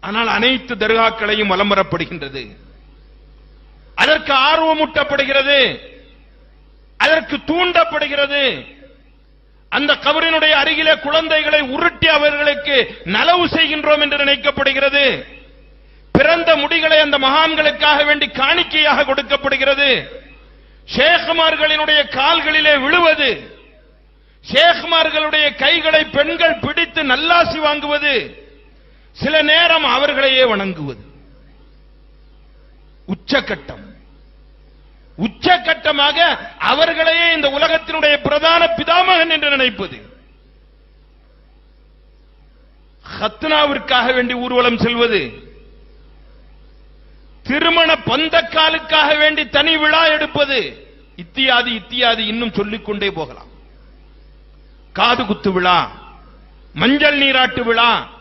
ஆனால் அனைத்து தர்காக்களையும் வலம் வரப்படுகின்றது அதற்கு ஆர்வமூட்டப்படுகிறது. அதற்கு தூண்டப்படுகிறது. அந்த கபரினுடைய அருகிலே குழந்தைகளை உருட்டி அவர்களுக்கு நலவு செய்கின்றோம் என்று நினைக்கப்படுகிறது. பிறந்த முடிகளை அந்த மகான்களுக்காக வேண்டி காணிக்கையாக கொடுக்கப்படுகிறது. ஷேகுமார்களினுடைய கால்களிலே விழுவது. ஷேகுமார்களுடைய கைகளை பெண்கள் பிடித்து நல்லாசி வாங்குவது. சில நேரம் அவர்களையே வணங்குவது. உச்சகட்டம். உச்சகட்டமாக அவர்களையே இந்த உலகத்தினுடைய பிரதான பிதாமகன் என்று நினைப்பது. ஹத்னாவிற்காக வேண்டி ஊர்வலம் செல்வது. திருமண பந்தக்காலுக்காக வேண்டி தனி விழா எடுப்பது. இத்தியாதி இத்தியாதி இன்னும் சொல்லிக்கொண்டே போகலாம். காது குத்து விழா மஞ்சள் நீராட்டு விழா